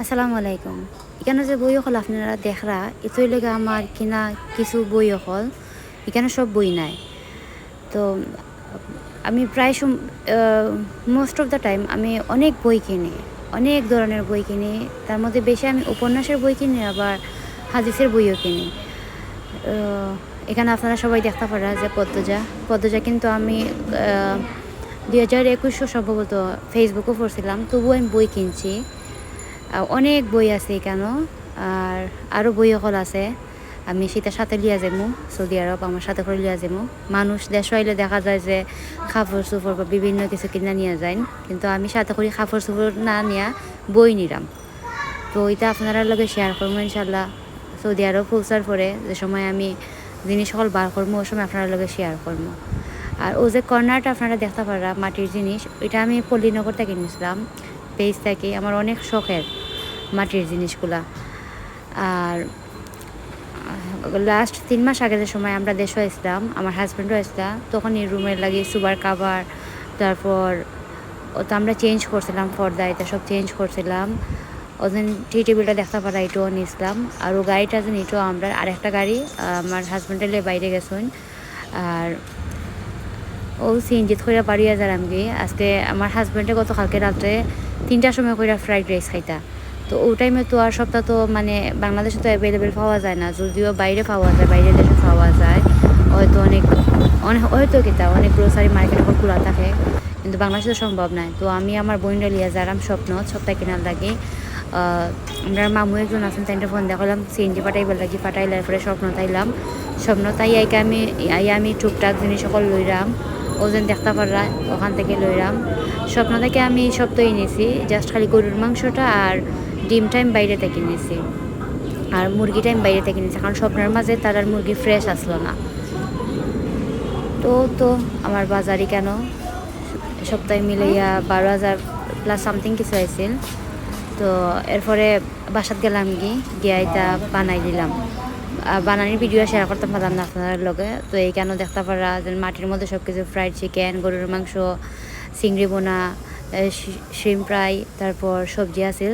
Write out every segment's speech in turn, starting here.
আসসালামু আলাইকুম। এখানে যে বই হল আপনারা দেখরা, এতই লেগে আমার কিনা কিছু বই হল। এখানে সব বই নাই। তো আমি প্রায় সম মোস্ট অফ দ্য টাইম আমি অনেক বই কিনি, অনেক ধরনের বই কিনি। তার মধ্যে বেশি আমি উপন্যাসের বই কিনি, আবার হাদিসের বইও কিনি। এখানে আপনারা সবাই দেখতে পারা যে পদ্মজা। পদ্মজা কিন্তু আমি দুই হাজার একুশশো সম্ভবত ফেসবুকও পড়ছিলাম, তবুও আমি বই কিনছি। অনেক বই আছে এখানে আর আরও বই সকল আছে। আমি সেটা সাথে লিয়া যাব সৌদি আরব, আমার সাথে করে লিয়া যাব মানুষ দেশ আইলে দেখা যায় যে কাপড় চোপড় বা বিভিন্ন কিছু কিনা নিয়ে যায় কিন্তু আমি সাথে করে কাপড় চোপড় না নিয়া বই নিলাম তো ওইটা আপনারা লগে শেয়ার করব ইনশাল্লাহ সৌদি আরব পৌঁছার পরে যে সময় আমি জিনিস সকল বার করব ওই সময় আপনার লগে শেয়ার করব আর ও যে কর্নারটা আপনারা দেখতে পারা মাটির জিনিস, ওইটা আমি পল্লীনগর থেকে নিয়েছিলাম পেজ থেকে, আমার অনেক শখের। মাটির জিনিসগুলা। আর লাস্ট তিন মাস আগে যে সময় আমরা দেশও আসলাম আমার হাজব্যান্ডও আসলাম তখন এই রুমের লাগে সুবার কাভার তারপর ও তো আমরা চেঞ্জ করছিলাম পর্দা এটা সব চেঞ্জ করছিলাম। ওদিন টি টেবিলটা দেখতে পারা এটাও নিয়েছিলাম আর ও গাড়িটা যেন এটাও আমরা আরেকটা গাড়ি আহ, আমার হাজব্যান্ডের বাইরে গেছেন। আর ও সিএনজিত করে বাড়িয়ে যার আমি আজকে আমার হাজব্যান্ডে গত কালকে রাত্রে তিনটার সময় করে ফ্রাইড রাইস খাইতা। তো ওই টাইমে তো আর সপ্তাহ তো মানে বাংলাদেশে তো অ্যাভেলেবেল পাওয়া যায় না, যদিও বাইরে পাওয়া যায়, বাইরের দেশে পাওয়া যায়। হয়তো অনেক অনেক হয়তো কিতা, অনেক গ্রোসারি মার্কেট খোলা থাকে, কিন্তু বাংলাদেশে তো সম্ভব নয় তো আমি আমার বোনটা লিয়া যারাম স্বপ্ন সপ্তাহে কেনার লাগে আমরা মামু একজন আছেন তাইটা ফোন দেখালাম সিএনজি পাঠাইবার লাগি পাঠাইলার পরে স্বপ্ন তাইলাম। স্বপ্ন তাই আইকে আমি, আই আমি টুকটাক জিনিস সকল লইরাম ওজন দেখতে পাররা, ওখান থেকে লইরাম। স্বপ্ন থেকে আমি সব সপ্তাহে নিয়েছি জাস্ট খালি গরুর মাংসটা আর ডিমটা আমি বাইরে থেকে নিয়েছি আর মুরগিটা আমি বাইরে থেকে নিয়েছি কারণ স্বপ্নের মাঝে তার আর মুরগি ফ্রেশ আসলো না। তো তো, আমার বাজারই কেন? সপ্তাহে মিলাইয়া বারো হাজার প্লাস সামথিং কিছু আইছিল। তো, এরপরে বাসাত গেলাম কি গিয়া এটা বানাই দিলাম। বানানির ভিডিও শেয়ার করতে পারলাম না আপনাদের লগে। তো এই কেন দেখতে পারা যে মাটির মধ্যে সব কিছু ফ্রাইড চিকেন গরুর মাংস, চিংড়ি বোনা শ্রিম ফ্রাই তারপর সবজি আছিল।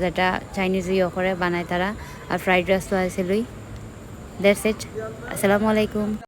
যেটা চাইনিজ ইয়ে করে, বানায় তারা। আর ফ্রাইড রাইস তো আসিলই দ্যাটস ইট আসসালামু আলাইকুম